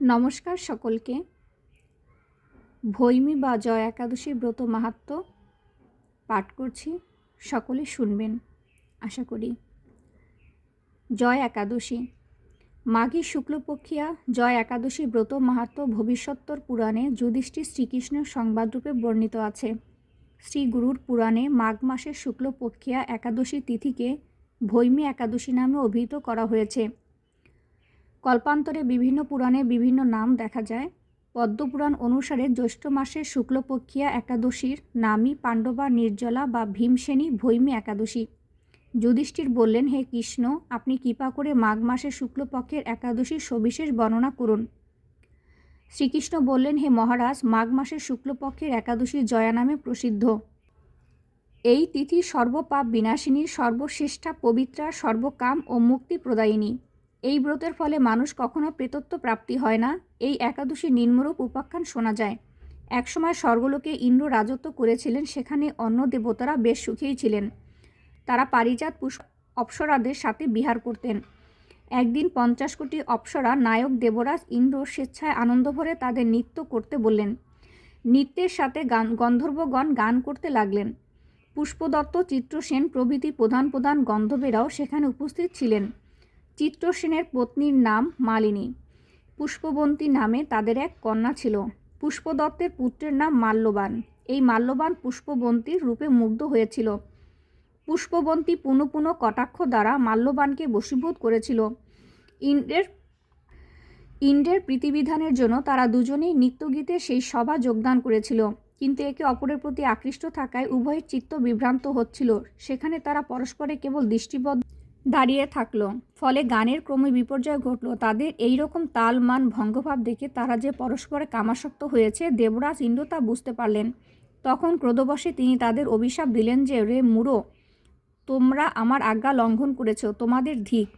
নমস্কার সকলকে। ভৈমী বা জয় একাদশী ব্রত মাহাত্ম পাঠ করছি। সকলে শুনবেন, আশা করি। জয় একাদশী। মাঘী শুক্লপক্ষিয়া জয় একাদশী ব্রত মাহাত্ম ভবিষ্যত্তর পুরাণে যুধিষ্ঠির শ্রীকৃষ্ণের সংবাদরূপে বর্ণিত আছে। শ্রী গুরুর পুরাণে মাঘ মাসের শুক্লপক্ষিয়া একাদশী তিথিকে ভৈমী একাদশী নামে অভিহিত করা হয়েছে। কল্পান্তরে বিভিন্ন পুরাণে বিভিন্ন নাম দেখা যায়। পদ্মপুরাণ অনুসারে জ্যৈষ্ঠ মাসের শুক্লপক্ষিয়া একাদশীর নামই পাণ্ডবা, নির্জলা বা ভীমসেনী ভৈমী একাদশী। যুধিষ্ঠির বললেন, হে কৃষ্ণ, আপনি কৃপা করে মাঘ মাসের শুক্লপক্ষের একাদশীর সবিশেষ বর্ণনা করুন। শ্রীকৃষ্ণ বললেন, হে মহারাজ, মাঘ মাসের শুক্লপক্ষের একাদশী জয়া নামে প্রসিদ্ধ। এই তিথি সর্বপাপ বিনাশিনী সর্বশ্রেষ্ঠা পবিত্রা, সর্বকাম ও মুক্তি প্রদায়িনী। এই ব্রতের ফলে মানুষ কখনো প্রেতত্ব প্রাপ্তি হয় না। এই একাদশী নিম্নরূপ উপাখ্যান শোনা যায়। একসময় স্বর্গলোকে ইন্দ্র রাজত্ব করেছিলেন, সেখানে অন্য দেবতারা বেশ সুখেই ছিলেন। তারা পারিজাত পুষ্প অপ্সরাদের সাথে বিহার করতেন। একদিন পঞ্চাশ কোটি অপ্সরা নায়ক দেবরাজ ইন্দ্র স্বেচ্ছায় আনন্দ ভরে তাদের নৃত্য করতে বললেন। নৃত্যের সাথে গান, গন্ধর্বগণ গান করতে লাগলেন। পুষ্পদত্ত চিত্রসেন প্রভৃতি প্রধান প্রধান গন্ধর্বেরাও সেখানে উপস্থিত ছিলেন। চিত্রসেনের পত্নীর নাম মালিনী। পুষ্পবন্তী নামে তাদের এক কন্যা ছিল। পুষ্পদত্তের পুত্রের নাম মাল্যবান। এই মাল্যবান পুষ্পবন্তীর রূপে মুগ্ধ হয়েছিল। পুষ্পবন্তী পুনঃ পুনঃ কটাক্ষ দ্বারা মাল্যবানকে বশীভূত করেছিল। ইন্দ্রের ইন্দ্রের প্রীতিবিধানের জন্য তারা দুজনেই নৃত্যগীতে সেই সভা যোগদান করেছিল। কিন্তু একে অপরের প্রতি আকৃষ্ট থাকায় উভয়ের চিত্ত বিভ্রান্ত হচ্ছিল। সেখানে তারা পরস্পরে কেবল দৃষ্টিবদ্ধ দাঁড়িয়ে থাকল। ফলে গানের ক্রমে বিপর্যয় ঘটল। তাদের এই রকম তাল মান ভঙ্গভাব দেখে তারা যে পরস্পরে কামাসক্ত হয়েছে, দেবরাজ ইন্দ্র তা বুঝতে পারলেন। তখন ক্রোধবশে তিনি তাদের অভিশাপ দিলেন যে, রে মুড়ো, তোমরা আমার আজ্ঞা লঙ্ঘন করেছ, তোমাদের ধিক।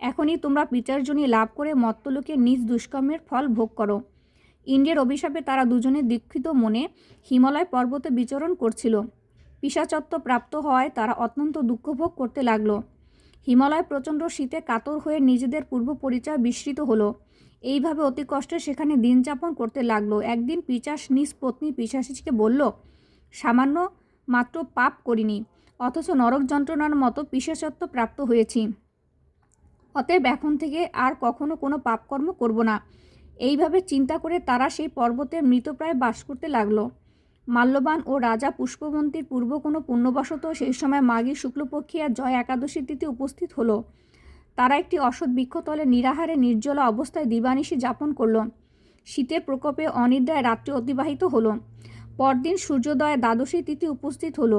এখনই তোমরা পিচার্জনী লাভ করে মত্তলোকে নিজ দুষ্কর্মের ফল ভোগ করো। ইন্দ্রের অভিশাপে তারা দুজনে দীক্ষিত মনে হিমালয় পর্বতে বিচরণ করছিল। পিসাচত্ব প্রাপ্ত হওয়ায় তারা অত্যন্ত দুঃখভোগ করতে লাগল। হিমালয় প্রচণ্ড শীতে কাতর হয়ে নিজেদের পূর্ব পরিচয় বিস্মৃত হলো। এইভাবে অতি কষ্টে সেখানে দিন যাপন করতে লাগল। একদিন পিচাস নিজ পত্নী পিসাসিকে বলল, সামান্য মাত্র পাপ করিনি, অথচ নরক যন্ত্রণার মতো পিসাচত্ব প্রাপ্ত হয়েছি। অতএব এখন থেকে আর কখনো কোনো পাপকর্ম করব না। এইভাবে চিন্তা করে তারা সেই পর্বতের মৃতপ্রায় বাস করতে লাগল। মাল্যবান ও রাজা পুষ্পবন্তীর পূর্ব কোনো পুণ্যবশত সেই সময় মাঘী শুক্লপক্ষিয়া জয় একাদশী তিথি উপস্থিত হলো। তারা একটি অসৎ বৃক্ষতলে নিরাহারে নির্জলা অবস্থায় দিবানিশি যাপন করল। শীতের প্রকোপে অনিদ্রায় রাত্রি অতিবাহিত হলো। পরদিন সূর্যোদয়ে দ্বাদশী তিথি উপস্থিত হলো।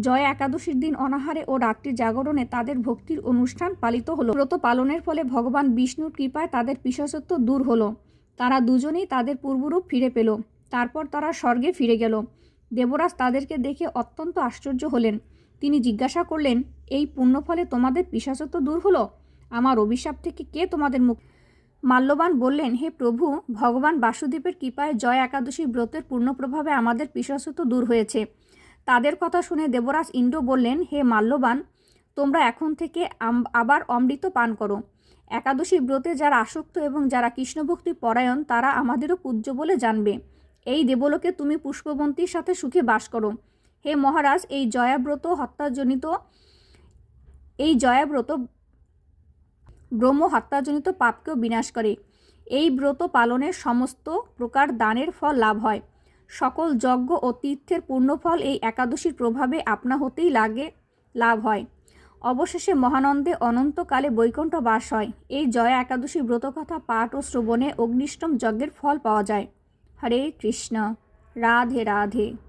জয় একাদশীর দিন অনাহারে ও রাত্রি জাগরণে তাদের ভক্তির অনুষ্ঠান পালিত হলো। ব্রত পালনের ফলে ভগবান বিষ্ণুর কৃপায় তাদের পিসাসত্ব দূর হলো। তারা দুজনেই তাদের পূর্বরূপ ফিরে পেল। তারপর তারা স্বর্গে ফিরে গেল। দেবরাজ তাদেরকে দেখে অত্যন্ত আশ্চর্য হলেন। তিনি জিজ্ঞাসা করলেন, এই পুণ্যফলে তোমাদের পিসাচত্ব দূর হলো? আমার অভিশাপ থেকে কে তোমাদের মুখ মাল্যবান বললেন, হে প্রভু, ভগবান বাসুদেবের কৃপায় জয় একাদশী ব্রতের পূর্ণপ্রভাবে আমাদের পিসাচত্ব দূর হয়েছে। তাদের কথা শুনে দেবরাজ ইন্দ্র বললেন, হে মাল্যবান, তোমরা এখন থেকে আবার অমৃত পান করো। একাদশী ব্রতে যারা আসক্ত এবং যারা কৃষ্ণভক্তি পরায়ণ, তারা আমাদেরও পূজ্য বলে জানবে। এই দেবলোকে তুমি পুষ্পবন্তীর সাথে সুখে বাস করো। হে মহারাজ, এই জয়াব্রত হত্যাজনিত, এই জয়াব্রত ব্রহ্ম হত্যাজনিত পাপকেও বিনাশ করে। এই ব্রত পালনের সমস্ত প্রকার দানের ফল লাভ হয়। সকল যজ্ঞ ও তীর্থের পূর্ণফল এই একাদশীর প্রভাবে আপনা হতেই লাগে, লাভ হয়। অবশেষে মহানন্দে অনন্তকালে বৈকুণ্ঠ বাস হয়। এই জয়া একাদশী ব্রতকথা পাঠ ও শ্রবণে অগ্নিষ্টম যজ্ঞের ফল পাওয়া যায়। हरे कृष्ण राधे राधे।